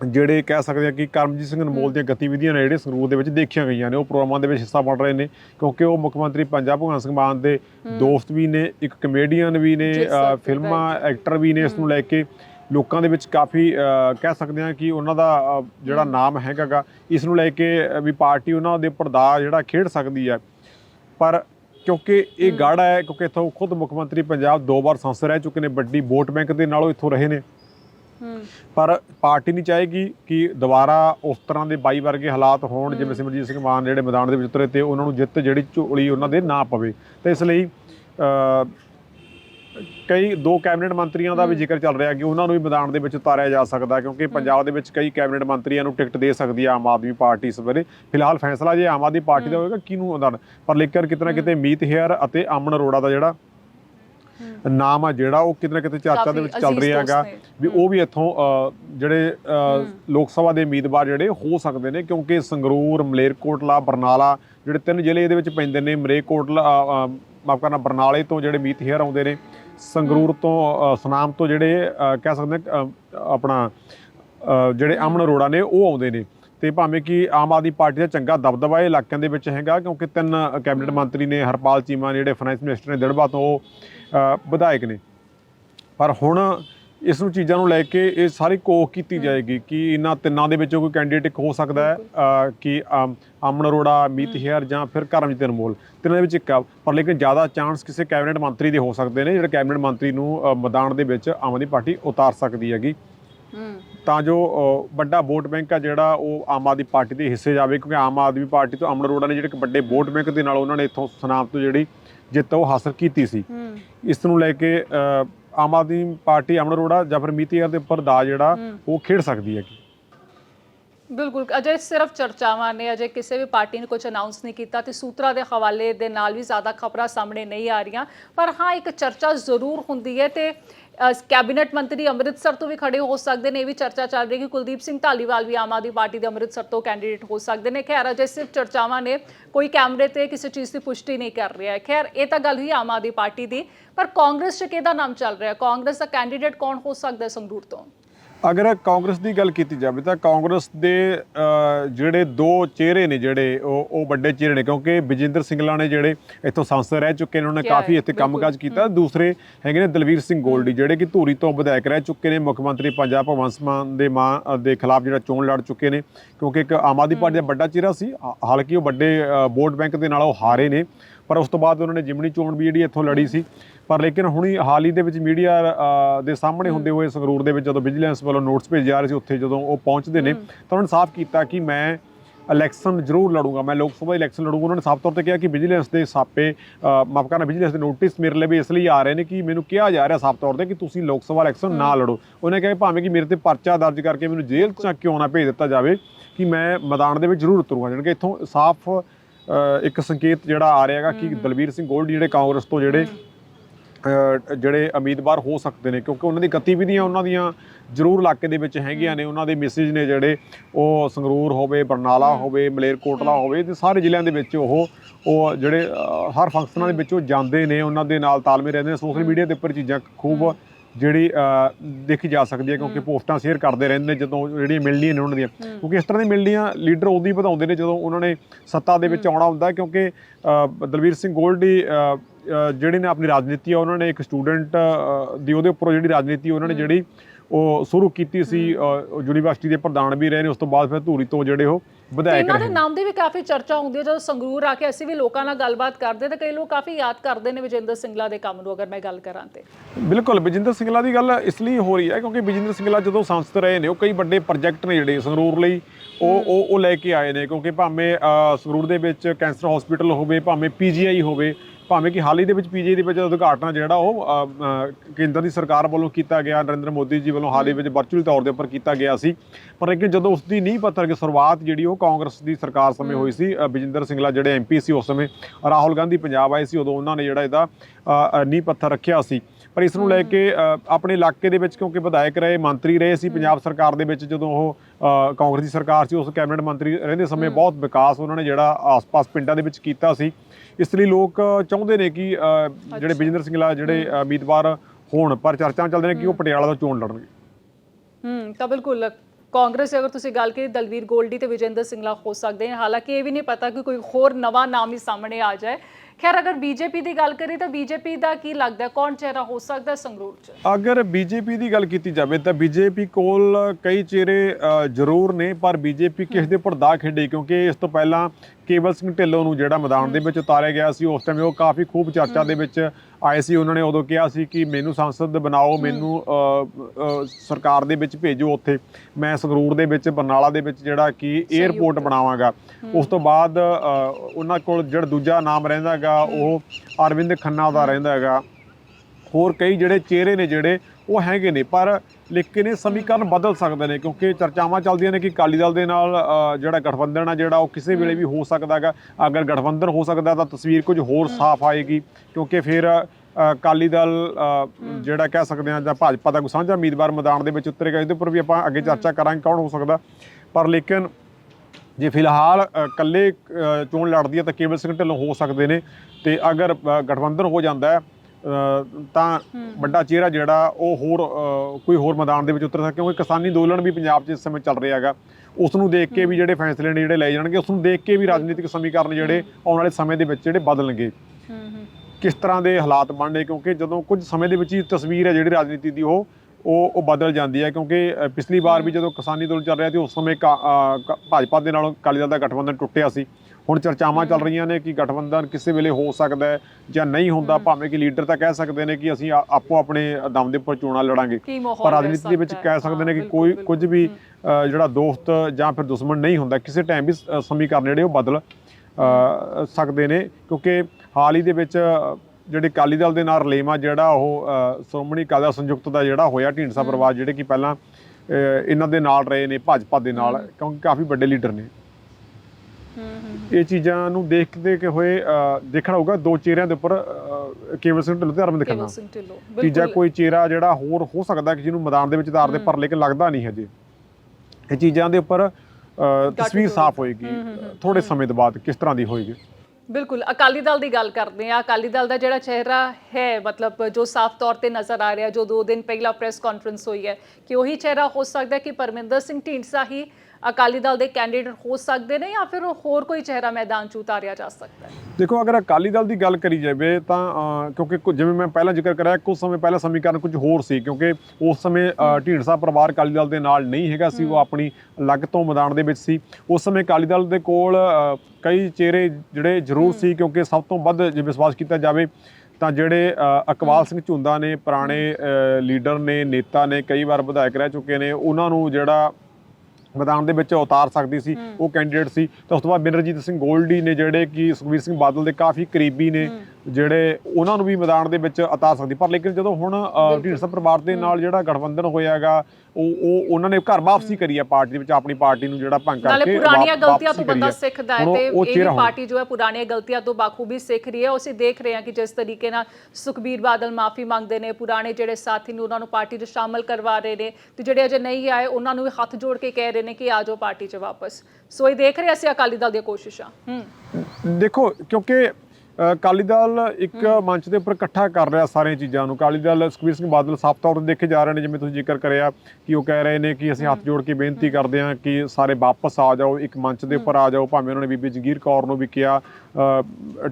ਜਿਹੜੇ ਕਹਿ ਸਕਦੇ ਆ ਕਿ ਕਰਮਜੀਤ ਸਿੰਘ ਅਨਮੋਲ ਦੀਆਂ ਗਤੀਵਿਧੀਆਂ ਨੇ ਜਿਹੜੇ ਸੰਗਰੂਰ ਦੇ ਵਿੱਚ ਦੇਖੀਆਂ ਗਈਆਂ ਨੇ ਉਹ ਪ੍ਰੋਗਰਾਮਾਂ ਦੇ ਵਿੱਚ ਹਿੱਸਾ ਬਣ ਰਹੇ ਨੇ ਕਿਉਂਕਿ ਉਹ ਮੁੱਖ ਮੰਤਰੀ ਪੰਜਾਬ ਭਗਵੰਤ ਸਿੰਘ ਮਾਨ ਦੇ ਦੋਸਤ ਵੀ ਨੇ ਇੱਕ ਕਮੇਡੀਅਨ ਵੀ ਨੇ ਫਿਲਮਾਂ ਐਕਟਰ ਵੀ ਨੇ ਇਸ ਨੂੰ ਲੈ ਕੇ। ਲੋਕਾਂ ਦੇ ਵਿੱਚ ਕਾਫੀ ਕਹਿ ਸਕਦੇ ਆ ਕਿ ਉਹਨਾਂ ਦਾ ਜਿਹੜਾ ਨਾਮ ਹੈਗਾਗਾ ਇਸ ਨੂੰ ਲੈ ਕੇ ਵੀ ਪਾਰਟੀ ਉਹਨਾਂ ਦੇ ਪਰਦਾ ਜਿਹੜਾ ਖੇਡ ਸਕਦੀ ਹੈ ਪਰ ਕਿਉਂਕਿ ਇਹ ਗਾੜਾ ਹੈ ਕਿਉਂਕਿ ਇੱਥੋਂ ਖੁਦ ਮੁੱਖ ਮੰਤਰੀ ਪੰਜਾਬ ਦੋ ਵਾਰ ਸੰਸਦ ਰਹਿ ਚੁੱਕੇ ਨੇ ਵੱਡੀ ਵੋਟ ਬੈਂਕ ਦੇ ਨਾਲੋਂ ਇੱਥੋਂ ਰਹੇ ਨੇ। ਪਰ ਪਾਰਟੀ ਨਹੀਂ ਚਾਹੇਗੀ ਕਿ ਦੁਬਾਰਾ ਉਸ ਤਰ੍ਹਾਂ ਦੇ ਬਾਈ ਵਰਗੇ ਹਾਲਾਤ ਹੋਣ ਜਿਵੇਂ ਸਿਮਰਜੀਤ ਸਿੰਘ ਮਾਨ ਜਿਹੜੇ ਮੈਦਾਨ ਦੇ ਵਿੱਚ ਉਤਰੇ ਤੇ ਉਹਨਾਂ ਨੂੰ ਜਿੱਤ ਜਿਹੜੀ ਝੋਲੀ ਉਹਨਾਂ ਦੇ ਨਾ ਪਵੇ। ਤੇ ਇਸ ਲਈ ਕਈ ਦੋ ਕੈਬਨਿਟ ਮੰਤਰੀਆਂ ਦਾ ਵੀ ਜ਼ਿਕਰ ਚੱਲ ਰਿਹਾ ਕਿ ਉਹਨਾਂ ਨੂੰ ਵੀ ਮੈਦਾਨ ਦੇ ਵਿੱਚ ਉਤਾਰਿਆ ਜਾ ਸਕਦਾ ਕਿਉਂਕਿ ਪੰਜਾਬ ਦੇ ਵਿੱਚ ਕਈ ਕੈਬਨਿਟ ਮੰਤਰੀਆਂ ਨੂੰ ਟਿਕਟ ਦੇ ਸਕਦੀ ਹੈ ਆਮ ਆਦਮੀ ਪਾਰਟੀ ਇਸ ਵੇਲੇ। ਫਿਲਹਾਲ ਫੈਸਲਾ ਜੇ ਆਮ ਆਦਮੀ ਪਾਰਟੀ ਦਾ ਹੋਏਗਾ ਕਿਹਨੂੰ ਉਹਨਾਂ ਪਰ ਲੇਕਿਨ ਕਿਤੇ ਨਾ ਕਿਤੇ ਮੀਤ ਹੇਅਰ ਅਤੇ ਅਮਨ ਅਰੋੜਾ ਦਾ ਜਿਹੜਾ ਨਾਮ ਆ ਜਿਹੜਾ ਉਹ ਕਿਤੇ ਨਾ ਕਿਤੇ ਚਰਚਾ ਦੇ ਵਿੱਚ ਚੱਲ ਰਿਹਾ ਹੈਗਾ। ਵੀ ਉਹ ਵੀ ਇੱਥੋਂ ਜਿਹੜੇ ਲੋਕ ਸਭਾ ਦੇ ਉਮੀਦਵਾਰ ਜਿਹੜੇ ਹੋ ਸਕਦੇ ਨੇ ਕਿਉਂਕਿ ਸੰਗਰੂਰ ਮਲੇਰਕੋਟਲਾ ਬਰਨਾਲਾ ਜਿਹੜੇ ਤਿੰਨ ਜ਼ਿਲ੍ਹੇ ਇਹਦੇ ਵਿੱਚ ਪੈਂਦੇ ਨੇ ਮਲੇਰਕੋਟਲਾ ਮਾਫ ਕਰਨਾ ਬਰਨਾਲੇ ਤੋਂ ਜਿਹੜੇ ਮੀਤ ਹੇਅਰ ਆਉਂਦੇ ਨੇ ਸੰਗਰੂਰ ਤੋਂ ਸੁਨਾਮ ਤੋਂ ਜਿਹੜੇ ਕਹਿ ਸਕਦੇ ਆਪਣਾ ਜਿਹੜੇ ਅਮਨ ਅਰੋੜਾ ਨੇ ਉਹ ਆਉਂਦੇ ਨੇ। ਤੇ ਭਾਵੇਂ ਕਿ ਆਮ ਆਦਮੀ ਪਾਰਟੀ ਦਾ ਚੰਗਾ ਦਬਦਬਾ ਇਹ ਇਲਾਕਿਆਂ ਦੇ ਵਿੱਚ ਹੈਗਾ ਕਿਉਂਕਿ ਤਿੰਨ ਕੈਬਨਿਟ ਮੰਤਰੀ ਨੇ ਹਰਪਾਲ ਚੀਮਾ ਨੇ ਜਿਹੜੇ ਫਾਈਨੈਂਸ ਮਿਨਿਸਟਰ ਨੇ ਦਿੜਬਾ ਤੋਂ ਵਿਧਾਇਕ ਨੇ। ਪਰ ਹੁਣ ਇਸ ਨੂੰ ਚੀਜ਼ਾਂ ਨੂੰ ਲੈ ਕੇ ਇਹ ਸਾਰੀ ਕੋਖ ਕੀਤੀ ਜਾਏਗੀ ਕਿ ਇਹਨਾਂ ਤਿੰਨਾਂ ਦੇ ਵਿੱਚੋਂ ਕੋਈ ਕੈਂਡੀਡੇਟ ਇੱਕ ਹੋ ਸਕਦਾ ਹੈ ਕਿ ਅਮ, ਅਮਨ ਅਰੋੜਾ ਮੀਤ ਹੇਅਰ ਜਾਂ ਫਿਰ ਕਰਮਜੀਤ ਅਨਮੋਲ ਤਿੰਨਾਂ ਦੇ ਵਿੱਚ ਇੱਕ ਪਰ ਲੇਕਿਨ ਜ਼ਿਆਦਾ ਚਾਂਸ ਕਿਸੇ ਕੈਬਨਿਟ ਮੰਤਰੀ ਦੇ ਹੋ ਸਕਦੇ ਨੇ ਜਿਹੜੇ ਕੈਬਨਿਟ ਮੰਤਰੀ ਨੂੰ ਮੈਦਾਨ ਦੇ ਵਿੱਚ ਆਮ ਆਦਮੀ ਪਾਰਟੀ ਉਤਾਰ ਸਕਦੀ ਹੈਗੀ। ਤਾਂ ਜੋ ਵੱਡਾ ਵੋਟ ਬੈਂਕ ਆ ਜਿਹੜਾ ਉਹ ਆਮ ਆਦਮੀ ਪਾਰਟੀ ਦੇ ਹਿੱਸੇ ਜਾਵੇ ਕਿਉਂਕਿ ਆਮ ਆਦਮੀ ਪਾਰਟੀ ਤੋਂ ਅਮਨ ਅਰੋੜਾ ਨੇ ਜਿਹੜੇ ਵੱਡੇ ਵੋਟ ਬੈਂਕ ਦੇ ਨਾਲ ਉਹਨਾਂ ਨੇ ਇੱਥੋਂ ਸੁਨਾਮ ਤੋਂ ਜਿਹੜੀ ਜਿੱਤ ਉਹ ਹਾਸਲ ਕੀਤੀ ਸੀ। ਹੂੰ। ਇਸ ਨੂੰ ਲੈ ਕੇ ਆਮ ਆਦਮੀ ਪਾਰਟੀ ਅਮਨ ਅਰੋੜਾ ਜਾਂ ਫਿਰ ਮੀਤੀਆਰ ਦੇ ਉੱਪਰ ਦਾ ਜਿਹੜਾ ਉਹ ਖੇਡ ਸਕਦੀ ਹੈਗੀ। ਬਿਲਕੁਲ, ਅਜੇ ਸਿਰਫ ਚਰਚਾਵਾਂ ਨੇ, ਅਜੇ ਕਿਸੇ ਵੀ ਪਾਰਟੀ ਨੇ ਕੁਝ ਅਨਾਉਂਸ ਨਹੀਂ ਕੀਤਾ ਤੇ ਸੂਤਰਾਂ ਦੇ ਹਵਾਲੇ ਦੇ ਨਾਲ ਵੀ ਜ਼ਿਆਦਾ ਖਬਰਾਂ ਸਾਹਮਣੇ ਨਹੀਂ ਆ ਰਹੀਆਂ। ਪਰ ਹਾਂ, ਇੱਕ ਚਰਚਾ ਜ਼ਰੂਰ ਹੁੰਦੀ ਹੈ ਤੇ ਕੈਬਨਿਟ ਮੰਤਰੀ ਅੰਮ੍ਰਿਤਸਰ ਤੋਂ ਵੀ ਖੜੇ ਹੋ ਸਕਦੇ ਨੇ, ਇਹ ਵੀ ਚਰਚਾ ਚੱਲ ਰਹੀ ਹੈ ਕਿ ਕੁਲਦੀਪ ਸਿੰਘ ਢਾਲੀਵਾਲ ਵੀ ਆਮ ਆਦਮੀ ਪਾਰਟੀ ਦੇ ਅੰਮ੍ਰਿਤਸਰ ਤੋਂ ਕੈਂਡੀਡੇਟ ਹੋ ਸਕਦੇ ਨੇ। ਖੈਰ, ਅਜੇ ਸਿਰਫ ਚਰਚਾਵਾਂ ਨੇ, ਕੋਈ ਕੈਮਰੇ ਤੇ ਕਿਸੇ ਚੀਜ਼ ਦੀ ਪੁਸ਼ਟੀ ਨਹੀਂ ਕਰ ਰਿਹਾ ਖੈਰ, ਇਹ ਤਾਂ ਗੱਲ ਹੀ ਆਮ ਆਦਮੀ ਪਾਰਟੀ ਦੀ, ਪਰ ਕਾਂਗਰਸ 'ਚ ਕਿਹਦਾ ਨਾਮ ਚੱਲ ਰਿਹਾ ਕਾਂਗਰਸ ਦਾ ਕੈਂਡੀਡੇਟ ਕੌਣ ਹੋ ਸਕਦਾ ਸੰਗਰੂਰ ਤੋਂ? ਅਗਰ ਕਾਂਗਰਸ ਦੀ ਗੱਲ ਕੀਤੀ ਜਾਵੇ ਤਾਂ ਕਾਂਗਰਸ ਦੇ ਜਿਹੜੇ ਦੋ ਚਿਹਰੇ ਨੇ ਜਿਹੜੇ ਉਹ ਉਹ ਵੱਡੇ ਚਿਹਰੇ ਨੇ ਕਿਉਂਕਿ ਵਿਜੇਂਦਰ ਸਿੰਗਲਾ ਨੇ ਜਿਹੜੇ ਇੱਥੋਂ ਸੰਸਦ ਰਹਿ ਚੁੱਕੇ ਨੇ ਉਹਨਾਂ ਨੇ ਕਾਫੀ ਇੱਥੇ ਕੰਮਕਾਜ ਕੀਤਾ। ਦੂਸਰੇ ਹੈਗੇ ਨੇ ਦਲਵੀਰ ਸਿੰਘ ਗੋਲਡੀ ਜਿਹੜੇ ਕਿ ਧੂਰੀ ਤੋਂ ਵਿਧਾਇਕ ਰਹਿ ਚੁੱਕੇ ਨੇ ਮੁੱਖ ਮੰਤਰੀ ਪੰਜਾਬ ਭਗਵੰਤ ਮਾਨ ਦੇ ਮਾਂ ਦੇ ਖਿਲਾਫ ਜਿਹੜਾ ਚੋਣ ਲੜ ਚੁੱਕੇ ਨੇ ਕਿਉਂਕਿ ਇੱਕ ਆਮ ਆਦਮੀ ਪਾਰਟੀ ਦਾ ਵੱਡਾ ਚਿਹਰਾ ਸੀ। ਹਾਲਾਂਕਿ ਉਹ ਵੱਡੇ ਵੋਟ ਬੈਂਕ ਦੇ ਨਾਲ ਉਹ ਹਾਰੇ ਨੇ ਪਰ ਉਸ ਤੋਂ ਬਾਅਦ ਉਹਨਾਂ ਨੇ ਜਿਮਣੀ ਚੋਣ ਵੀ ਜਿਹੜੀ ਇੱਥੋਂ ਲੜੀ ਸੀ। ਪਰ ਲੇਕਿਨ ਹੁਣੀ ਹਾਲ ਹੀ ਦੇ ਵਿੱਚ ਮੀਡੀਆ ਦੇ ਸਾਹਮਣੇ ਹੁੰਦੇ ਹੋਏ ਸੰਗਰੂਰ ਦੇ ਵਿੱਚ ਜਦੋਂ ਵਿਜੀਲੈਂਸ ਵੱਲੋਂ ਨੋਟਿਸ ਭੇਜੇ ਜਾ ਰਹੇ ਸੀ ਉੱਥੇ ਜਦੋਂ ਉਹ ਪਹੁੰਚਦੇ ਨੇ ਤਾਂ ਉਹਨਾਂ ਨੇ ਸਾਫ਼ ਕੀਤਾ ਕਿ ਮੈਂ ਇਲੈਕਸ਼ਨ ਜ਼ਰੂਰ ਲੜੂੰਗਾ ਮੈਂ ਲੋਕ ਸਭਾ ਇਲੈਕਸ਼ਨ ਲੜੂੰਗਾ। ਉਹਨਾਂ ਨੇ ਸਾਫ਼ ਤੌਰ ਤੇ ਕਿਹਾ ਕਿ ਵਿਜੀਲੈਂਸ ਦੇ ਸਾਪੇ ਮਾਫ਼ ਕਰਨਾ ਵਿਜੀਲੈਂਸ ਦੇ ਨੋਟਿਸ ਮੇਰੇ ਲਈ ਵੀ ਇਸ ਲਈ ਆ ਰਹੇ ਨੇ ਕਿ ਮੈਨੂੰ ਕਿਹਾ ਜਾ ਰਿਹਾ ਸਾਫ਼ ਤੌਰ ਤੇ ਕਿ ਤੁਸੀਂ ਲੋਕ ਸਭਾ ਇਲੈਕਸ਼ਨ ਨਾ ਲੜੋ। ਉਹਨੇ ਕਿਹਾ ਭਾਵੇਂ ਕਿ ਮੇਰੇ ਤੇ ਪਰਚਾ ਦਰਜ ਕਰਕੇ ਮੈਨੂੰ ਜੇਲ੍ਹ 'ਚ ਕਿਉਂ ਨਾ ਭੇਜ ਦਿੱਤਾ ਜਾਵੇ ਕਿ ਮੈਂ ਮੈਦਾਨ ਦੇ ਵਿੱਚ ਜ਼ਰੂਰ ਉਤਰੂੰਗਾ। ਜਾਣੀ ਕਿ ਇੱਥੋਂ ਸਾਫ਼ ਇੱਕ ਸੰਕੇਤ ਜਿਹੜਾ ਆ ਰਿਹਾ ਹੈਗਾ ਕਿ ਦਲਵੀਰ ਸਿੰਘ ਗੋਲਡੀ ਜਿਹੜੇ ਕਾਂਗਰਸ ਤੋਂ ਜਿਹੜੇ ਜਿਹੜੇ ਉਮੀਦਵਾਰ ਹੋ ਸਕਦੇ ਨੇ ਕਿਉਂਕਿ ਉਹਨਾਂ ਦੀ ਗਤੀਵਿਧੀਆਂ ਉਹਨਾਂ ਦੀਆਂ ਜ਼ਰੂਰ ਇਲਾਕੇ ਦੇ ਵਿੱਚ ਹੈਗੀਆਂ ਨੇ। ਉਹਨਾਂ ਦੇ ਮੈਸੇਜ ਨੇ ਜਿਹੜੇ ਉਹ ਸੰਗਰੂਰ ਹੋਵੇ ਬਰਨਾਲਾ ਹੋਵੇ ਮਲੇਰਕੋਟਲਾ ਹੋਵੇ ਤੇ ਸਾਰੇ ਜ਼ਿਲ੍ਹਿਆਂ ਦੇ ਵਿੱਚ ਉਹ ਉਹ ਜਿਹੜੇ ਹਰ ਫੰਕਸ਼ਨਾਂ ਦੇ ਵਿੱਚ ਉਹ ਜਾਂਦੇ ਨੇ। ਉਹਨਾਂ ਦੇ ਨਾਲ ਤਾਲਮੇਲ ਰਹਿੰਦੇ ਨੇ। ਸੋਸ਼ਲ ਮੀਡੀਆ ਦੇ ਉੱਪਰ ਚੀਜ਼ਾਂ ਖੂਬ ਜਿਹੜੀ ਦੇਖੀ ਜਾ ਸਕਦੀ ਹੈ ਕਿਉਂਕਿ ਪੋਸਟਾਂ ਸ਼ੇਅਰ ਕਰਦੇ ਰਹਿੰਦੇ ਨੇ ਜਦੋਂ ਜਿਹੜੀਆਂ ਮਿਲਣੀਆਂ ਨੇ ਉਹਨਾਂ ਦੀਆਂ। ਕਿਉਂਕਿ ਇਸ ਤਰ੍ਹਾਂ ਦੀਆਂ ਮਿਲਣੀਆਂ ਲੀਡਰ ਹੀ ਵਧਾਉਂਦੇ ਨੇ ਜਦੋਂ ਉਹਨਾਂ ਨੇ ਸੱਤਾ ਦੇ ਵਿੱਚ ਆਉਣਾ ਹੁੰਦਾ ਕਿਉਂਕਿ ਦਲਵੀਰ ਸਿੰਘ ਗੋਲਡੀ ਜਿਹੜੇ ਨੇ ਆਪਣੀ ਰਾਜਨੀਤੀ ਆ ਉਹਨਾਂ ਨੇ ਇੱਕ ਸਟੂਡੈਂਟ ਦੀ ਉਹਦੇ ਉੱਪਰ ਜਿਹੜੀ ਰਾਜਨੀਤੀ ਉਹਨਾਂ ਨੇ ਜਿਹੜੀ ਉਹ ਸ਼ੁਰੂ ਕੀਤੀ ਸੀ ਯੂਨੀਵਰਸਿਟੀ ਦੇ ਪ੍ਰਧਾਨ ਵੀ ਰਹੇ ਨੇ ਉਸ ਤੋਂ ਬਾਅਦ ਫਿਰ ਧੂਰੀ ਤੋਂ ਜਿਹੜੇ ਉਹ ਵਿਧਾਇਕ ਇਹਨਾਂ ਦੇ ਨਾਮ ਦੀ ਵੀ ਕਾਫੀ ਚਰਚਾ ਹੁੰਦੀ ਹੈ ਜਦੋਂ ਸੰਗਰੂਰ ਆ ਕੇ ਅਸੀਂ ਵੀ ਲੋਕਾਂ ਨਾਲ ਗੱਲਬਾਤ ਕਰਦੇ ਤਾਂ ਕਈ ਲੋਕ ਕਾਫੀ ਯਾਦ ਕਰਦੇ ਨੇ ਵਿਜੇਂਦਰ ਸਿੰਗਲਾ ਦੇ ਕੰਮ ਨੂੰ ਅਗਰ ਮੈਂ ਗੱਲ ਕਰਾਂ ਤੇ। ਬਿਲਕੁਲ ਵਿਜੇਂਦਰ ਸਿੰਗਲਾ ਦੀ ਗੱਲ ਇਸ ਲਈ ਹੋ ਰਹੀ ਹੈ ਕਿਉਂਕਿ ਵਿਜੇਂਦਰ ਸਿੰਗਲਾ ਜਦੋਂ ਸੰਸਦ ਰਹੇ ਨੇ ਉਹ ਕਈ ਵੱਡੇ ਪ੍ਰੋਜੈਕਟ ਨੇ ਜਿਹੜੇ ਸੰਗਰੂਰ ਲਈ ਉਹ ਉਹ ਉਹ ਲੈ ਕੇ ਆਏ ਨੇ ਕਿਉਂਕਿ ਭਾਵੇਂ ਸੰਗਰੂਰ ਦੇ ਵਿੱਚ ਕੈਂਸਰ ਹਸਪੀਟਲ ਹੋਵੇ ਭਾਵੇਂ ਪੀਜੀਆਈ ਹੋਵੇ ਭਾਵੇਂ ਕਿ ਹਾਲ ਹੀ ਦੇ ਵਿੱਚ ਪੀਜੀਆਈ ਦੇ ਵਿੱਚ ਉਦਘਾਟਨ ਜਿਹੜਾ ਉਹ ਕੇਂਦਰ ਦੀ ਸਰਕਾਰ ਵੱਲੋਂ ਕੀਤਾ ਗਿਆ ਨਰਿੰਦਰ ਮੋਦੀ ਜੀ ਵੱਲੋਂ ਹਾਲ ਹੀ ਵਿੱਚ ਵਰਚੁਅਲ ਤੌਰ ਦੇ ਉੱਪਰ ਕੀਤਾ ਗਿਆ ਸੀ। ਪਰ ਲੇਕਿਨ ਜਦੋਂ ਉਸ ਦੀ ਨੀਂਹ ਪੱਥਰ ਕੇ ਸ਼ੁਰੂਆਤ ਜਿਹੜੀ ਉਹ ਕਾਂਗਰਸ ਦੀ ਸਰਕਾਰ ਸਮੇਂ ਹੋਈ ਸੀ ਅ, ਵਿਜੇਂਦਰ ਸਿੰਗਲਾ ਜਿਹੜੇ ਐਮਪੀ ਸੀ ਉਸ ਸਮੇਂ ਰਾਹੁਲ ਗਾਂਧੀ ਪੰਜਾਬ ਆਏ ਸੀ ਉਦੋਂ ਉਹਨਾਂ ਨੇ ਜਿਹੜਾ ਇਹਦਾ ਨੀਂਹ ਪੱਥਰ ਰੱਖਿਆ ਸੀ। ਪਰ ਇਸ ਨੂੰ ਲੈ ਕੇ ਆਪਣੇ ਇਲਾਕੇ ਦੇ ਵਿੱਚ ਕਿਉਂਕਿ ਵਿਧਾਇਕ ਰਹੇ ਮੰਤਰੀ ਰਹੇ ਸੀ ਪੰਜਾਬ ਸਰਕਾਰ ਦੇ ਵਿੱਚ ਜਦੋਂ ਉਹ ਕਾਂਗਰਸ ਦੀ ਸਰਕਾਰ ਸੀ ਉਸ ਕੈਬਨਿਟ ਮੰਤਰੀ ਰਹਿੰਦੇ ਸਮੇਂ ਬਹੁਤ ਵਿਕਾਸ ਉਹਨਾਂ ਨੇ ਜਿਹੜਾ ਆਸ-ਪਾਸ ਪਿੰਡਾਂ ਦੇ ਵਿੱਚ ਕੀਤਾ ਸੀ। ਇਸ ਲਈ ਲੋਕ ਚਾਹੁੰਦੇ ਨੇ ਕਿ ਜਿਹੜੇ ਵਿਜੇਂਦਰ ਸਿੰਘਲਾ ਜਿਹੜੇ ਉਮੀਦਵਾਰ ਹੋਣ ਪਰ ਚਰਚਾ ਚੱਲਦੇ ਨੇ ਕਿ ਉਹ ਪਟਿਆਲਾ ਤੋਂ ਚੋਣ ਲੜਨਗੇ। ਹੂੰ ਤਾਂ ਬਿਲਕੁਲ। ਕਾਂਗਰਸ ਦੀ ਅਗਰ ਤੁਸੀਂ ਗੱਲ ਕਰੀ ਦਲਵੀਰ ਗੋਲਡੀ ਤੇ ਵਿਜੇਂਦਰ ਸਿੰਗਲਾ ਹੋ ਸਕਦੇ ਹਨ ਹਾਲਾਂਕਿ ਇਹ ਵੀ ਨਹੀਂ ਪਤਾ ਕਿ ਕੋਈ ਹੋਰ ਨਵਾਂ ਨਾਮ ਹੀ ਸਾਹਮਣੇ ਆ ਜਾਏ। ਖੈਰ ਅਗਰ ਬੀਜੇਪੀ ਦੀ ਗੱਲ ਕਰੀ ਤਾਂ ਬੀਜੇਪੀ ਦਾ ਕੀ ਲੱਗਦਾ? ਕੌਣ ਚਿਹਰਾ ਹੋ ਸਕਦਾ ਸੰਗਰੂਰ 'ਚ? ਅਗਰ ਬੀਜੇਪੀ ਦੀ ਗੱਲ ਕੀਤੀ ਜਾਵੇ ਤਾਂ ਬੀਜੇਪੀ ਕੋਲ ਕਈ ਚਿਹਰੇ ਜ਼ਰੂਰ ਨੇ ਪਰ ਬੀਜੇਪੀ ਕਿਸ ਦੇ ਉੱਪਰ ਦਾ ਖੇਡੇ ਕਿਉਂਕਿ ਇਸ ਤੋਂ ਪਹਿਲਾਂ ਕੇਵਲ ਸਿੰਘ ਢਿੱਲੋਂ ਨੂੰ ਜਿਹੜਾ ਮੈਦਾਨ ਦੇ ਵਿੱਚ ਉਤਾਰਿਆ ਗਿਆ ਸੀ ਉਸ ਟਾਈਮ ਉਹ ਕਾਫੀ ਖੂਬ ਚਰਚਾ ਦੇ ਵਿੱਚ ਆਏ ਸੀ। ਉਹਨਾਂ ਨੇ ਉਦੋਂ ਕਿਹਾ ਸੀ ਕਿ ਮੈਨੂੰ ਸੰਸਦ ਬਣਾਓ ਮੈਨੂੰ ਸਰਕਾਰ ਦੇ ਵਿੱਚ ਭੇਜੋ ਉੱਥੇ। ਮੈਂ ਸੰਗਰੂਰ ਦੇ ਵਿੱਚ ਬਰਨਾਲਾ ਦੇ ਵਿੱਚ ਜਿਹੜਾ ਕਿ 에ਅਰਪੋਰਟ ਬਣਾਵਾਂਗਾ। ਉਸ ਤੋਂ ਬਾਅਦ ਉਹਨਾਂ ਕੋਲ ਜਿਹੜਾ ਦੂਜਾ ਨਾਮ ਰਹਿੰਦਾ ਹੈਗਾ, ਉਹ ਅਰਵਿੰਦ ਖੰਨਾ ਦਾ ਰਹਿੰਦਾ ਹੈਗਾ। ਹੋਰ ਕਈ ਜਿਹੜੇ ਚਿਹਰੇ ਨੇ ਜਿਹੜੇ, ਉਹ ਹੈਗੇ ਨੇ, ਪਰ ਲੇਕਿਨ ਇਹ ਸਮੀਕਰਨ ਬਦਲ ਸਕਦੇ ਨੇ, ਕਿਉਂਕਿ ਚਰਚਾਵਾਂ ਚੱਲਦੀਆਂ ਨੇ ਕਿ ਅਕਾਲੀ ਦਲ ਦੇ ਨਾਲ ਜਿਹੜਾ ਗਠਬੰਧਨ ਆ, ਜਿਹੜਾ ਉਹ ਕਿਸੇ ਵੇਲੇ ਵੀ ਹੋ ਸਕਦਾ ਹੈਗਾ। ਅਗਰ ਗਠਬੰਧਨ ਹੋ ਸਕਦਾ ਤਾਂ ਤਸਵੀਰ ਕੁਝ ਹੋਰ ਸਾਫ਼ ਆਏਗੀ, ਕਿਉਂਕਿ ਫਿਰ ਅਕਾਲੀ ਦਲ ਜਿਹੜਾ ਕਹਿ ਸਕਦੇ ਆ ਜਾਂ ਭਾਜਪਾ ਦਾ ਕੋਈ ਸਾਂਝਾ ਉਮੀਦਵਾਰ ਮੈਦਾਨ ਦੇ ਵਿੱਚ ਉਤਰੇਗਾ, ਇਹਦੇ ਉੱਪਰ ਵੀ ਆਪਾਂ ਅੱਗੇ ਚਰਚਾ ਕਰਾਂਗੇ ਕੌਣ ਹੋ ਸਕਦਾ। ਪਰ ਲੇਕਿਨ ਜੇ ਫਿਲਹਾਲ ਇਕੱਲੇ ਚੋਣ ਲੜਦੀ ਹੈ ਤਾਂ ਕੇਵਲ ਸਿੰਘ ਢਿੱਲੋਂ ਹੋ ਸਕਦੇ ਨੇ ਤੇ ਅਗਰ ਗਠਬੰਧਨ ਹੋ ਜਾਂਦਾ ਹੈ ਤਾਂ ਵੱਡਾ ਚਿਹਰਾ ਜਿਹੜਾ ਉਹ ਹੋਰ ਕੋਈ ਹੋਰ ਮੈਦਾਨ ਦੇ ਵਿੱਚ ਉਤਰ ਸਕਦਾ ਕਿਉਂਕਿ ਕਿਸਾਨੀ ਅੰਦੋਲਨ ਵੀ ਪੰਜਾਬ 'ਚ ਇਸ ਸਮੇਂ ਚੱਲ ਰਿਹਾ ਹੈਗਾ। ਉਸ ਨੂੰ ਦੇਖ ਕੇ ਵੀ ਜਿਹੜੇ ਫੈਸਲੇ ਨੇ ਜਿਹੜੇ ਲਏ ਜਾਣਗੇ ਉਸ ਨੂੰ ਦੇਖ ਕੇ ਵੀ ਰਾਜਨੀਤਿਕ ਸਮੀਕਰਨ ਜਿਹੜੇ ਆਉਣ ਵਾਲੇ ਸਮੇਂ ਦੇ ਵਿੱਚ ਜਿਹੜੇ ਬਦਲਣਗੇ। ਕਿਸ ਤਰ੍ਹਾਂ ਦੇ ਹਾਲਾਤ ਬਣਨੇ ਕਿਉਂਕਿ ਜਦੋਂ ਕੁਝ ਸਮੇਂ ਦੇ ਵਿੱਚ ਹੀ ਤਸਵੀਰ ਹੈ ਜਿਹੜੀ ਰਾਜਨੀਤੀ ਦੀ ਉਹ ਉਹ ਉਹ ਬਦਲ ਜਾਂਦੀ ਹੈ ਕਿਉਂਕਿ ਪਿਛਲੀ ਵਾਰ ਵੀ ਜਦੋਂ ਕਿਸਾਨੀ ਅੰਦੋਲਨ ਚੱਲ ਰਿਹਾ ਸੀ ਉਸ ਸਮੇਂ ਭਾਜਪਾ ਦੇ ਨਾਲ ਅਕਾਲੀ ਦਲ ਦਾ ਗਠਬੰਧਨ ਟੁੱਟਿਆ ਸੀ। ਹੁਣ ਚਰਚਾਵਾਂ ਚੱਲ ਰਹੀਆਂ ਨੇ ਕਿ ਗਠਬੰਧਨ ਕਿਸੇ ਵੇਲੇ ਹੋ ਸਕਦਾ ਹੈ ਜਾਂ ਨਹੀਂ ਹੁੰਦਾ। ਭਾਵੇਂ ਕਿ ਲੀਡਰ ਤਾਂ ਕਹਿ ਸਕਦੇ ਨੇ ਕਿ ਅਸੀਂ ਆਪੋ ਆਪਣੇ ਦਮ ਦੇ ਉੱਪਰ ਚੋਣਾਂ ਲੜਾਂਗੇ। ਪਰ ਰਾਜਨੀਤੀ ਦੇ ਵਿੱਚ। ਕਹਿ ਸਕਦੇ ਨੇ ਕਿ ਕੋਈ ਕੁਝ ਵੀ ਜਿਹੜਾ ਦੋਸਤ ਜਾਂ ਫਿਰ ਦੁਸ਼ਮਣ ਨਹੀਂ ਹੁੰਦਾ ਕਿਸੇ ਟਾਈਮ ਵੀ ਸਮੀਕਰਨ ਜਿਹੜੇ ਉਹ ਬਦਲ ਸਕਦੇ ਨੇ। ਕਿਉਂਕਿ ਹਾਲ ਹੀ ਦੇ ਵਿੱਚ ਜਿਹੜੇ ਅਕਾਲੀ ਦਲ ਦੇ ਨਾਲ ਰਲੇਮਾ ਜਿਹੜਾ ਉਹ ਸ਼੍ਰੋਮਣੀ ਦਲ ਸੰਯੁਕਤ ਦਾ ਜਿਹੜਾ ਹੋਇਆ ਢੀਂਡਸਾ ਪਰਿਵਾਰ ਜਿਹੜੇ ਕਿ ਪਹਿਲਾਂ ਇਹਨਾਂ ਦੇ ਨਾਲ ਰਹੇ ਨੇ ਭਾਜਪਾ ਦੇ ਨਾਲ ਕਿਉਂਕਿ ਕਾਫੀ ਵੱਡੇ ਲੀਡਰ ਨੇ। ਇਹ ਚੀਜ਼ਾਂ ਨੂੰ ਦੇਖਦੇ ਕਿ ਹੋਏ ਦੇਖਣਾ ਹੋਊਗਾ ਦੋ ਚਿਹਰਿਆਂ ਦੇ ਉੱਪਰ ਕੇਵਲ ਸਿੰਘ ਢਿੱਲੋਂ ਤੇ ਅਰਵਿੰਦ ਖੰਨਾ। ਤੀਜਾ ਕੋਈ ਚਿਹਰਾ ਜਿਹੜਾ ਹੋਰ ਹੋ ਸਕਦਾ ਕਿ ਜਿਹਨੂੰ ਮੈਦਾਨ ਦੇ ਵਿੱਚ ਤਾਰਦੇ ਪਰ ਲੇਕਿਨ ਲੱਗਦਾ ਨਹੀਂ ਹਜੇ। ਇਹ ਚੀਜ਼ਾਂ ਦੇ ਉੱਪਰ ਤਸਵੀਰ ਸਾਫ਼ ਹੋਏਗੀ ਥੋੜੇ ਸਮੇਂ ਤੋਂ ਬਾਅਦ ਕਿਸ ਤਰ੍ਹਾਂ ਦੀ ਹੋਏਗੀ। ਬਿਲਕੁਲ, ਅਕਾਲੀ ਦਲ ਦੀ ਗੱਲ ਕਰਦੇ ਆ ਅਕਾਲੀ ਦਲ ਦਾ ਜਿਹੜਾ ਚਿਹਰਾ ਹੈ, ਮਤਲਬ ਜੋ ਸਾਫ਼ ਤੌਰ ਤੇ ਨਜ਼ਰ ਆ ਰਿਹਾ, ਜੋ ਦੋ ਦਿਨ ਪਹਿਲਾਂ ਪ੍ਰੈਸ ਕਾਨਫਰੰਸ ਹੋਈ ਹੈ, ਕਿ ਉਹੀ ਚਿਹਰਾ ਹੋ ਸਕਦਾ ਕਿ ਪਰਮਿੰਦਰ ਸਿੰਘ ਢੀਂਡਸਾ ਹੀ ਅਕਾਲੀ ਦਲ ਦੇ ਕੈਂਡੀਡੇਟ ਹੋ ਸਕਦੇ ਨੇ ਜਾਂ ਫਿਰ ਹੋਰ ਕੋਈ ਚਿਹਰਾ ਮੈਦਾਨ 'ਚ ਉਤਾਰਿਆ ਜਾ ਸਕਦਾ ਹੈ? ਦੇਖੋ ਅਗਰ ਅਕਾਲੀ ਦਲ ਦੀ ਗੱਲ ਕਰੀ ਜਾਵੇ ਤਾਂ ਕਿਉਂਕਿ ਜਿਵੇਂ ਮੈਂ ਪਹਿਲਾਂ ਜ਼ਿਕਰ ਕਰਿਆ ਕੁਝ ਸਮੇਂ ਪਹਿਲਾਂ ਸਮੀਕਰਨ ਕੁਝ ਹੋਰ ਸੀ ਕਿਉਂਕਿ ਉਸ ਸਮੇਂ ਢੀਂਡਸਾ ਪਰਿਵਾਰ ਅਕਾਲੀ ਦਲ ਦੇ ਨਾਲ ਨਹੀਂ ਹੈਗਾ ਸੀ ਉਹ ਆਪਣੀ ਅਲੱਗ ਤੋਂ ਮੈਦਾਨ ਦੇ ਵਿੱਚ ਸੀ। ਉਸ ਸਮੇਂ ਅਕਾਲੀ ਦਲ ਦੇ ਕੋਲ ਕਈ ਚਿਹਰੇ ਜਿਹੜੇ ਜ਼ਰੂਰ ਸੀ ਕਿਉਂਕਿ ਸਭ ਤੋਂ ਵੱਧ ਜੇ ਵਿਸ਼ਵਾਸ ਕੀਤਾ ਜਾਵੇ ਤਾਂ ਜਿਹੜੇ ਅਕਵਾਲ ਸਿੰਘ ਝੁੰਦਾ ਨੇ ਪੁਰਾਣੇ ਲੀਡਰ ਨੇ ਨੇਤਾ ਨੇ ਕਈ ਵਾਰ ਵਿਧਾਇਕ ਰਹਿ ਚੁੱਕੇ ਨੇ ਉਹਨਾਂ ਨੂੰ ਜਿਹੜਾ ਮੈਦਾਨ ਦੇ ਵਿੱਚ ਉਤਾਰ ਸਕਦੀ ਸੀ ਉਹ ਕੈਂਡੀਡੇਟ ਸੀ। ਤਾਂ ਉਸ ਤੋਂ ਬਾਅਦ ਬਿਨਰਜੀਤ ਸਿੰਘ ਗੋਲਡੀ ਨੇ ਜਿਹੜੇ ਕਿ ਸੁਖਬੀਰ ਸਿੰਘ ਬਾਦਲ ਦੇ ਕਾਫੀ ਕਰੀਬੀ ਨੇ ਜਿਹੜੇ ਉਹਨਾਂ ਨੂੰ ਵੀ ਮੈਦਾਨ ਦੇ ਵਿੱਚ ਉਤਾਰ ਸਕਦੀ। ਪਰ ਲੇਕਿਨ ਜਦੋਂ ਹੁਣ ਢੀਂਡਸਾ ਪਰਿਵਾਰ ਦੇ ਨਾਲ ਜਿਹੜਾ ਗਠਬੰਧਨ ਹੋਇਆਗਾ ਉਹ ਉਹ ਉਹਨਾਂ ਨੇ ਘਰ ਵਾਪਸੀ ਕਰੀ ਹੈ ਪਾਰਟੀ ਦੇ ਵਿੱਚ ਆਪਣੀ ਪਾਰਟੀ ਨੂੰ ਜਿਹੜਾ ਭੰਗ ਨਾਲੇ ਕਰਕੇ ਪੁਰਾਣੀਆਂ ਵਾਪ- ਗਲਤੀਆਂ ਤੋਂ ਬੰਦਾ। ਸਿੱਖਦਾ ਹੈ ਤੇ ਇਹ ਪਾਰਟੀ ਜੋ ਹੈ ਪੁਰਾਣੀਆਂ ਗਲਤੀਆਂ ਤੋਂ ਬਾਖੂਬੀ ਸਿੱਖ ਰਹੀ ਹੈ। ਉਸੇ ਦੇਖ ਰਹੇ ਹਾਂ ਕਿ ਜਿਸ ਤਰੀਕੇ ਨਾਲ ਸੁਖਬੀਰ ਬਾਦਲ ਮਾਫੀ ਮੰਗਦੇ ਨੇ ਪੁਰਾਣੇ ਜਿਹੜੇ ਸਾਥੀ ਨੇ ਉਹਨਾਂ ਨੂੰ ਪਾਰਟੀ 'ਚ ਸ਼ਾਮਲ ਕਰਵਾ ਰਹੇ ਨੇ ਤੇ ਜਿਹੜੇ ਅਜੇ ਨਹੀਂ ਆਏ ਉਹਨਾਂ ਨੂੰ ਵੀ ਹੱਥ ਜੋੜ ਕੇ ਕਹਿ ਰਹੇ ਨੇ ਕਿ ਆ ਜਾਓ ਪਾਰਟੀ 'ਚ ਵਾਪਸ। ਸੋ ਇਹ ਦੇਖ ਰਹੇ ਅਸੀਂ ਅਕਾਲੀ ਦਲ ਦੀਆਂ ਕੋਸ਼ਿਸ਼ਾਂ। ਹੂੰ। ਦੇਖੋ ਕਿਉਂਕਿ ਅਕਾਲੀ ਦਲ ਇੱਕ ਮੰਚ ਦੇ ਉੱਪਰ ਇਕੱਠਾ ਕਰ ਰਿਹਾ ਸਾਰੀਆਂ ਚੀਜ਼ਾਂ ਨੂੰ। ਅਕਾਲੀ ਦਲ ਸੁਖਬੀਰ ਸਿੰਘ ਬਾਦਲ ਸਾਫ਼ ਤੌਰ ਤੇ ਦੇਖੇ ਜਾ ਰਹੇ ਨੇ ਜਿਵੇਂ ਤੁਸੀਂ ਜ਼ਿਕਰ ਕਰਿਆ ਕਿ ਉਹ ਕਹਿ ਰਹੇ ਨੇ ਕਿ ਅਸੀਂ ਹੱਥ ਜੋੜ ਕੇ ਬੇਨਤੀ ਕਰਦੇ ਹਾਂ ਕਿ ਸਾਰੇ ਵਾਪਸ ਆ ਜਾਓ ਇੱਕ ਮੰਚ ਦੇ ਉੱਪਰ ਆ ਜਾਓ। ਭਾਵੇਂ ਉਹਨਾਂ ਨੇ ਬੀਬੀ ਜਗੀਰ ਕੌਰ ਨੂੰ ਵੀ ਕਿਹਾ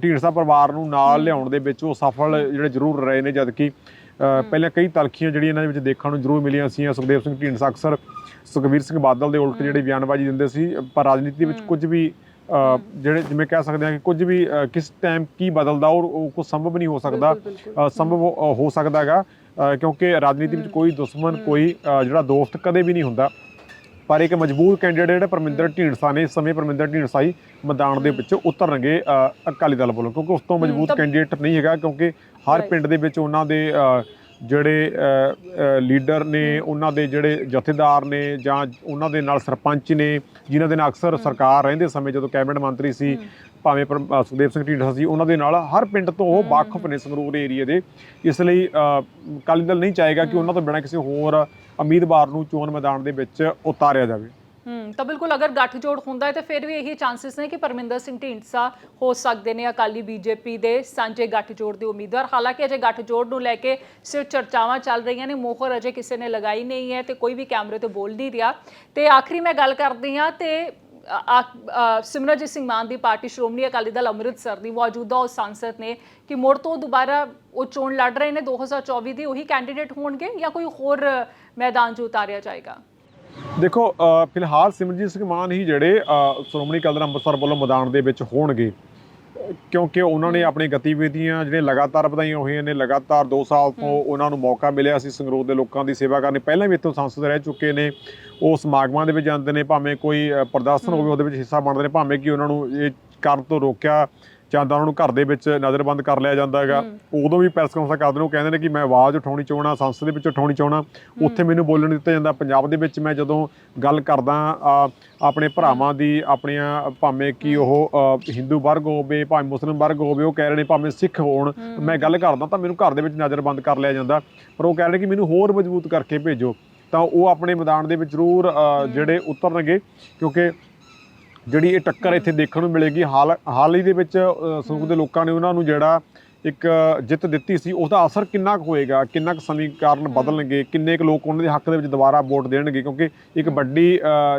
ਢੀਂਡਸਾ ਪਰਿਵਾਰ ਨੂੰ ਨਾਲ ਲਿਆਉਣ ਦੇ ਵਿੱਚ ਉਹ ਸਫਲ ਜਿਹੜੇ ਜ਼ਰੂਰ ਰਹੇ ਨੇ ਜਦਕਿ ਪਹਿਲਾਂ ਕਈ ਤਲਖੀਆਂ ਜਿਹੜੀਆਂ ਇਹਨਾਂ ਦੇ ਵਿੱਚ ਦੇਖਣ ਨੂੰ ਜ਼ਰੂਰ ਮਿਲੀਆਂ ਸੀ ਸੁਖਦੇਵ ਸਿੰਘ ਢੀਂਡਸਾ ਅਕਸਰ ਸੁਖਬੀਰ ਸਿੰਘ ਬਾਦਲ ਦੇ ਉਲਟ ਜਿਹੜੀ ਬਿਆਨਬਾਜ਼ੀ ਦਿੰਦੇ ਸੀ ਪਰ ਰਾਜਨੀਤੀ ਵਿੱਚ ਕੁਝ ਵੀ ਜਿਹੜੇ ਜਿਵੇਂ ਕਹਿ ਸਕਦੇ ਹਾਂ ਕਿ ਕੁਝ ਵੀ ਕਿਸ ਟਾਈਮ ਕੀ ਬਦਲਦਾ ਔਰ ਉਹ ਕੁਝ ਸੰਭਵ ਨਹੀਂ ਹੋ ਸਕਦਾ। ਸੰਭਵ ਹੋ ਸਕਦਾ ਹੈਗਾ ਕਿਉਂਕਿ ਰਾਜਨੀਤੀ ਵਿੱਚ ਕੋਈ ਦੁਸ਼ਮਣ ਕੋਈ ਜਿਹੜਾ ਦੋਸਤ ਕਦੇ ਵੀ ਨਹੀਂ ਹੁੰਦਾ। ਪਰ ਇੱਕ ਮਜ਼ਬੂਤ ਕੈਂਡੀਡੇਟ ਜਿਹੜਾ ਪਰਮਿੰਦਰ ਢੀਂਡਸਾ ਨੇ ਇਸ ਸਮੇਂ ਪਰਮਿੰਦਰ ਢੀਂਡਸਾ ਹੀ ਮੈਦਾਨ ਦੇ ਵਿੱਚ ਉਤਰਨਗੇ ਅਕਾਲੀ ਦਲ ਵੱਲੋਂ ਕਿਉਂਕਿ ਉਸ ਤੋਂ ਮਜ਼ਬੂਤ ਕੈਂਡੀਡੇਟ ਨਹੀਂ ਹੈਗਾ ਕਿਉਂਕਿ ਹਰ. ਪਿੰਡ ਦੇ ਵਿੱਚ ਉਹਨਾਂ ਦੇ ਜਿਹੜੇ ਲੀਡਰ ਨੇ ਉਹਨਾਂ ਦੇ ਜਿਹੜੇ ਜਥੇਦਾਰ ਨੇ ਜਾਂ ਉਹਨਾਂ ਦੇ ਨਾਲ ਸਰਪੰਚ ਨੇ ਜਿਨ੍ਹਾਂ ਦੇ ਨਾਲ ਅਕਸਰ ਸਰਕਾਰ ਰਹਿੰਦੇ ਸਮੇਂ ਜਦੋਂ ਕੈਬਨਿਟ ਮੰਤਰੀ ਸੀ ਭਾਵੇਂ ਸੁਖਦੇਵ ਸਿੰਘ ਢੀਂਡਸਾ ਸੀ ਉਹਨਾਂ ਦੇ ਨਾਲ ਹਰ ਪਿੰਡ ਤੋਂ ਉਹ ਵਾਕਫ ਨੇ ਸੰਗਰੂਰ ਏਰੀਆ ਦੇ। ਇਸ ਲਈ ਅਕਾਲੀ ਦਲ ਨਹੀਂ ਚਾਹੇਗਾ ਕਿ ਉਹਨਾਂ ਤੋਂ ਬਿਨਾਂ ਕਿਸੇ ਹੋਰ ਉਮੀਦਵਾਰ ਨੂੰ ਚੋਣ ਮੈਦਾਨ ਦੇ ਵਿੱਚ ਉਤਾਰਿਆ ਜਾਵੇ। ਹੂੰ, ਤਾਂ ਬਿਲਕੁਲ ਅਗਰ ਗੱਠਜੋੜ ਹੁੰਦਾ ਹੈ, ਤਾਂ ਫਿਰ ਵੀ ਇਹੀ ਚਾਂਸਸ ਨੇ ਕਿ ਪਰਮਿੰਦਰ ਸਿੰਘ ਢੀਂਡਸਾ ਹੋ ਸਕਦੇ ਨੇ ਅਕਾਲੀ ਬੀਜੇਪੀ ਦੇ ਸਾਂਝੇ ਗੱਠਜੋੜ ਦੇ ਉਮੀਦਵਾਰ। ਹਾਲਾਂਕਿ ਅਜੇ ਗੱਠਜੋੜ ਨੂੰ ਲੈ ਕੇ ਸਿਰਫ ਚਰਚਾਵਾਂ ਚੱਲ ਰਹੀਆਂ ਨੇ, ਮੋਹਰ ਅਜੇ ਕਿਸੇ ਨੇ ਲਗਾਈ ਨਹੀਂ ਹੈ ਤੇ ਕੋਈ ਵੀ ਕੈਮਰੇ ਤੇ ਬੋਲ ਨਹੀਂ ਰਿਹਾ। ਤੇ ਆਖਰੀ ਮੈਂ ਗੱਲ ਕਰਦੀ ਹਾਂ ਤੇ ਅ- ਸਿਮਰਨਜੀਤ ਸਿੰਘ ਮਾਨ ਦੀ ਪਾਰਟੀ ਸ਼੍ਰੋਮਣੀ ਅਕਾਲੀ ਦਲ ਅੰਮ੍ਰਿਤਸਰ ਦੀ ਮੌਜੂਦਾ ਉਹ ਸੰਸਦ ਨੇ ਕਿ ਮੁੜ ਤੋਂ ਦੁਬਾਰਾ ਉਹ ਚੋਣ ਲੜ ਰਹੇ ਨੇ 2024 ਦੀ ਉਹੀ ਕੈਂਡੀਡੇਟ ਹੋਣਗੇ ਜਾਂ ਕੋਈ ਹੋਰ ਮੈਦਾਨ 'ਚ ਉਤਾਰਿਆ ਜਾਏਗਾ? ਦੇਖੋ ਫਿਲਹਾਲ ਸਿਮਰਜੀਤ ਸਿੰਘ ਮਾਨ ਹੀ ਜਿਹੜੇ ਸ਼੍ਰੋਮਣੀ ਅਕਾਲੀ ਦਲ ਅੰਮ੍ਰਿਤਸਰ ਵੱਲੋਂ ਮੈਦਾਨ ਦੇ ਵਿੱਚ ਹੋਣਗੇ। ਕਿਉਂਕਿ ਉਹਨਾਂ ਨੇ ਆਪਣੀ ਗਤੀਵਿਧੀਆਂ ਜਿਹੜੀਆਂ ਲਗਾਤਾਰ ਵਧਾਈਆਂ ਹੋਈਆਂ ਨੇ ਲਗਾਤਾਰ 2 ਸਾਲ ਤੋਂ ਉਹਨਾਂ ਨੂੰ ਮੌਕਾ ਮਿਲਿਆ ਸੀ ਸੰਗਰੂਰ ਦੇ ਲੋਕਾਂ ਦੀ ਸੇਵਾ ਕਰਨੀ ਪਹਿਲਾਂ ਵੀ ਇੱਥੋਂ ਸੰਸਦ ਰਹਿ ਚੁੱਕੇ ਨੇ ਉਹ ਸਮਾਗਮਾਂ ਦੇ ਵਿੱਚ ਜਾਂਦੇ ਨੇ ਭਾਵੇਂ ਕੋਈ ਪ੍ਰਦਰਸ਼ਨ ਹੋਵੇ ਉਹਦੇ ਵਿੱਚ ਹਿੱਸਾ ਬਣਦੇ ਨੇ ਭਾਵੇਂ ਕਿ ਉਹਨਾਂ ਨੂੰ ਇਹ ਕਰਨ ਤੋਂ ਰੋਕਿਆ ਜਾਂਦਾ ਉਹਨਾਂ ਨੂੰ ਘਰ ਦੇ ਵਿੱਚ ਨਜ਼ਰਬੰਦ ਕਰ ਲਿਆ ਜਾਂਦਾ ਹੈਗਾ। ਉਦੋਂ ਵੀ ਪ੍ਰੈਸ ਕਾਨਫਰੰਸ ਕਰਦੇ ਨੇ ਉਹ ਕਹਿੰਦੇ ਨੇ ਕਿ ਮੈਂ ਆਵਾਜ਼ ਉਠਾਉਣੀ ਚਾਹਣਾ ਸੰਸਦ ਦੇ ਵਿੱਚ ਉਠਾਉਣੀ ਚਾਹਣਾ ਉੱਥੇ ਮੈਨੂੰ ਬੋਲਣ ਦਿੱਤਾ ਜਾਂਦਾ। ਪੰਜਾਬ ਦੇ ਵਿੱਚ ਮੈਂ ਜਦੋਂ ਗੱਲ ਕਰਦਾ ਆਪਣੇ ਭਰਾਵਾਂ ਦੀ ਆਪਣੀਆਂ ਭਾਵੇਂ ਕਿ ਉਹ ਹਿੰਦੂ ਵਰਗ ਹੋਵੇ ਭਾਵੇਂ ਮੁਸਲਿਮ ਵਰਗ ਹੋਵੇ ਉਹ ਕਹਿ ਰਹੇ ਨੇ ਭਾਵੇਂ ਸਿੱਖ ਹੋਣ ਮੈਂ ਗੱਲ ਕਰਦਾ ਤਾਂ ਮੈਨੂੰ ਘਰ ਦੇ ਵਿੱਚ ਨਜ਼ਰਬੰਦ ਕਰ ਲਿਆ ਜਾਂਦਾ। ਪਰ ਉਹ ਕਹਿ ਰਹੇ ਕਿ ਮੈਨੂੰ ਹੋਰ ਮਜ਼ਬੂਤ ਕਰਕੇ ਭੇਜੋ। ਤਾਂ ਉਹ ਆਪਣੇ ਮੈਦਾਨ ਦੇ ਵਿੱਚ ਜ਼ਰੂਰ ਜਿਹੜੇ ਉਤਰਨਗੇ ਕਿਉਂਕਿ ਜਿਹੜੀ ਇਹ ਟੱਕਰ ਇੱਥੇ ਦੇਖਣ ਨੂੰ ਮਿਲੇਗੀ ਹਾਲ ਹਾਲ ਹੀ ਦੇ ਵਿੱਚ ਅ, ਸੰਗਰੂਰ ਦੇ ਲੋਕਾਂ ਨੇ ਉਹਨਾਂ ਨੂੰ ਜਿਹੜਾ ਇੱਕ ਜਿੱਤ ਦਿੱਤੀ ਸੀ ਉਹਦਾ ਅਸਰ ਕਿੰਨਾ ਕੁ ਹੋਏਗਾ ਕਿੰਨਾ ਕੁ ਸਮੀਕਰਨ ਬਦਲਣਗੇ ਕਿੰਨੇ ਕੁ ਲੋਕ ਉਹਨਾਂ ਦੇ ਹੱਕ ਦੇ ਵਿੱਚ ਦੁਬਾਰਾ ਵੋਟ ਦੇਣਗੇ? ਕਿਉਂਕਿ ਇੱਕ ਵੱਡੀ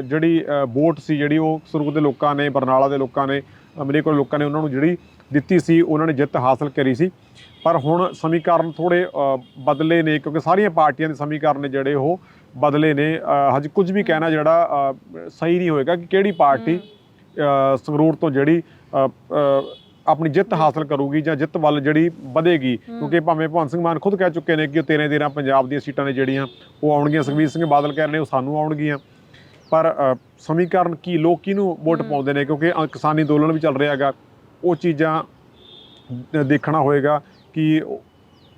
ਜਿਹੜੀ ਵੋਟ ਸੀ ਜਿਹੜੀ ਉਹ ਸੰਗਰੂਰ ਦੇ ਲੋਕਾਂ ਨੇ ਬਰਨਾਲਾ ਦੇ ਲੋਕਾਂ ਨੇ ਅਮਰੀਕਾ ਦੇ ਲੋਕਾਂ ਨੇ ਉਹਨਾਂ ਨੂੰ ਜਿਹੜੀ ਦਿੱਤੀ ਸੀ ਉਹਨਾਂ ਨੇ ਜਿੱਤ ਹਾਸਲ ਕਰੀ ਸੀ। ਪਰ ਹੁਣ ਸਮੀਕਰਨ ਥੋੜੇ ਬਦਲੇ ਨੇ ਕਿਉਂਕਿ ਸਾਰੀਆਂ ਪਾਰਟੀਆਂ ਦੇ ਸਮੀਕਰਨ ਨੇ ਜਿਹੜੇ ਉਹ ਬਦਲੇ ਨੇ। ਹਜੇ ਕੁਝ ਵੀ ਕਹਿਣਾ ਜਿਹੜਾ ਸਹੀ ਨਹੀਂ ਹੋਏਗਾ ਕਿ ਕਿਹੜੀ ਪਾਰਟੀ ਸੰਗਰੂਰ ਤੋਂ ਜਿਹੜੀ ਆਪਣੀ ਜਿੱਤ ਹਾਸਲ ਕਰੂਗੀ ਜਾਂ ਜਿੱਤ ਵੱਲ ਜਿਹੜੀ ਵਧੇਗੀ। ਕਿਉਂਕਿ ਭਾਵੇਂ ਭਗਵੰਤ ਸਿੰਘ ਮਾਨ ਖੁਦ ਕਹਿ ਚੁੱਕੇ ਨੇ ਕਿ ਉਹ 13 13 ਪੰਜਾਬ ਦੀਆਂ ਸੀਟਾਂ ਨੇ ਜਿਹੜੀਆਂ ਉਹ ਆਉਣਗੀਆਂ। ਸੁਖਬੀਰ ਸਿੰਘ ਬਾਦਲ ਕਹਿ ਰਹੇ ਨੇ ਉਹ ਸਾਨੂੰ ਆਉਣਗੀਆਂ। ਪਰ ਸਮੀਕਰਨ ਕੀ ਲੋਕ ਕਿਹਨੂੰ ਵੋਟ ਪਾਉਂਦੇ ਨੇ? ਕਿਉਂਕਿ ਕਿਸਾਨੀ ਅੰਦੋਲਨ ਵੀ ਚੱਲ ਰਿਹਾ ਹੈਗਾ। ਉਹ ਚੀਜ਼ਾਂ ਦੇਖਣਾ ਹੋਏਗਾ ਕਿ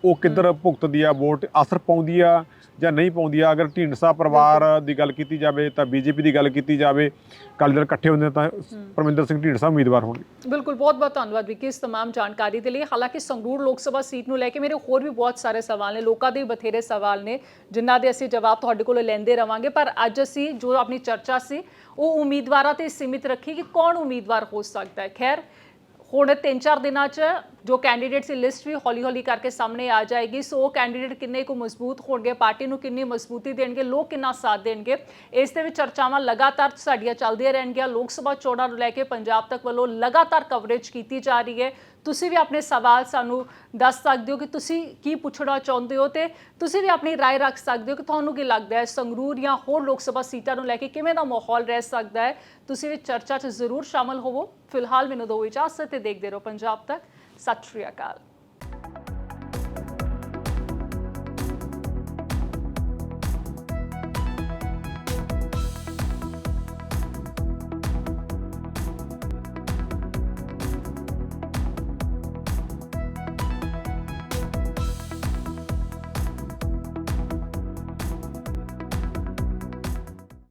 ਉਹ ਕਿੱਧਰ ਭੁਗਤਦੀ ਆ ਵੋਟ ਅਸਰ ਪਾਉਂਦੀ ਆ ਜਾਂ ਨਹੀਂ ਪਾਉਂਦੀ ਆ ਅਗਰ ਢੀਂਡਸਾ ਪਰਿਵਾਰ ਦੀ ਗੱਲ ਕੀਤੀ ਜਾਵੇ ਤਾਂ ਬੀਜੇਪੀ ਦੀ ਗੱਲ ਕੀਤੀ ਜਾਵੇ ਅਕਾਲੀ ਦਲ ਇਕੱਠੇ ਹੁੰਦੇ ਤਾਂ ਪਰਮਿੰਦਰ ਸਿੰਘ ਢੀਂਡਸਾ ਉਮੀਦਵਾਰ ਹੋਣਗੇ ਬਿਲਕੁਲ ਬਹੁਤ ਬਹੁਤ ਧੰਨਵਾਦ ਵਿੱਕੀ ਇਸ तमाम ਜਾਣਕਾਰੀ ਦੇ ਲਈ ਹਾਲਾਂਕਿ ਸੰਗਰੂਰ ਲੋਕ ਸਭਾ ਸੀਟ ਨੂੰ ਲੈ ਕੇ ਮੇਰੇ ਹੋਰ ਵੀ ਬਹੁਤ ਸਾਰੇ ਸਵਾਲ ਨੇ ਲੋਕਾਂ ਦੇ ਵੀ ਬਥੇਰੇ ਸਵਾਲ ਨੇ ਜਿਨ੍ਹਾਂ ਦੇ ਅਸੀਂ ਜਵਾਬ ਤੁਹਾਡੇ ਕੋਲੋਂ ਲੈਂਦੇ ਰਵਾਂਗੇ ਪਰ ਅੱਜ ਅਸੀਂ ਜੋ ਆਪਣੀ ਚਰਚਾ ਸੀ ਉਹ ਉਮੀਦਵਾਰਾਂ ਤੇ ਸੀਮਿਤ ਰੱਖੀ ਕਿ ਕੌਣ ਉਮੀਦਵਾਰ ਹੋ ਸਕਦਾ ਹੈ ਖੈਰ ਹੁਣ ਤਿੰਨ ਚਾਰ ਦਿਨਾਂ 'ਚ ਜੋ ਕੈਂਡੀਡੇਟਸ ਦੀ ਲਿਸਟ ਵੀ ਹੌਲੀ-ਹੌਲੀ ਕਰਕੇ ਸਾਹਮਣੇ ਆ ਜਾਏਗੀ। ਸੋ ਉਹ ਕੈਂਡੀਡੇਟ ਕਿੰਨੇ ਕੁ ਮਜ਼ਬੂਤ ਹੋਣਗੇ, ਪਾਰਟੀ ਨੂੰ ਕਿੰਨੀ ਮਜ਼ਬੂਤੀ ਦੇਣਗੇ, ਲੋਕ ਕਿੰਨਾ ਸਾਥ ਦੇਣਗੇ, ਇਸ ਦੇ ਵਿੱਚ ਚਰਚਾਵਾਂ ਲਗਾਤਾਰ ਸਾਡੀਆਂ ਚੱਲਦੀਆਂ ਰਹਿਣਗੀਆਂ। ਲੋਕ ਸਭਾ ਚੋਣਾਂ ਨੂੰ ਲੈ ਕੇ ਪੰਜਾਬ ਤੱਕ ਵੱਲੋਂ ਲਗਾਤਾਰ ਕਵਰੇਜ ਕੀਤੀ ਜਾ ਰਹੀ ਹੈ। ਤੁਸੀਂ ਵੀ ਆਪਣੇ ਸਵਾਲ ਸਾਨੂੰ ਦੱਸ ਸਕਦੇ ਹੋ ਕਿ ਤੁਸੀਂ ਕੀ ਪੁੱਛਣਾ ਚਾਹੁੰਦੇ ਹੋ ਤੇ ਤੁਸੀਂ ਵੀ ਆਪਣੀ رائے ਰੱਖ ਸਕਦੇ ਹੋ ਕਿ ਤੁਹਾਨੂੰ ਕੀ ਲੱਗਦਾ ਹੈ ਸੰਗਰੂਰ ਜਾਂ ਹੋਰ ਲੋਕ ਸਭਾ ਸੀਟਾਂ ਨੂੰ ਲੈ ਕੇ ਕਿਵੇਂ ਦਾ ਮਾਹੌਲ ਰਹਿ ਸਕਦਾ ਹੈ ਤੁਸੀਂ ਵੀ ਚਰਚਾ 'ਚ ਜ਼ਰੂਰ ਸ਼ਾਮਲ ਹੋਵੋ ਫਿਲਹਾਲ ਮੈਨੂੰ ਦੋ ਇਜਾਜ਼ਤ ਤੇ ਦੇਖਦੇ ਰਹੋ ਪੰਜਾਬ ਤੱਕ ਸਤਿ ਸ਼੍ਰੀ ਅਕਾਲ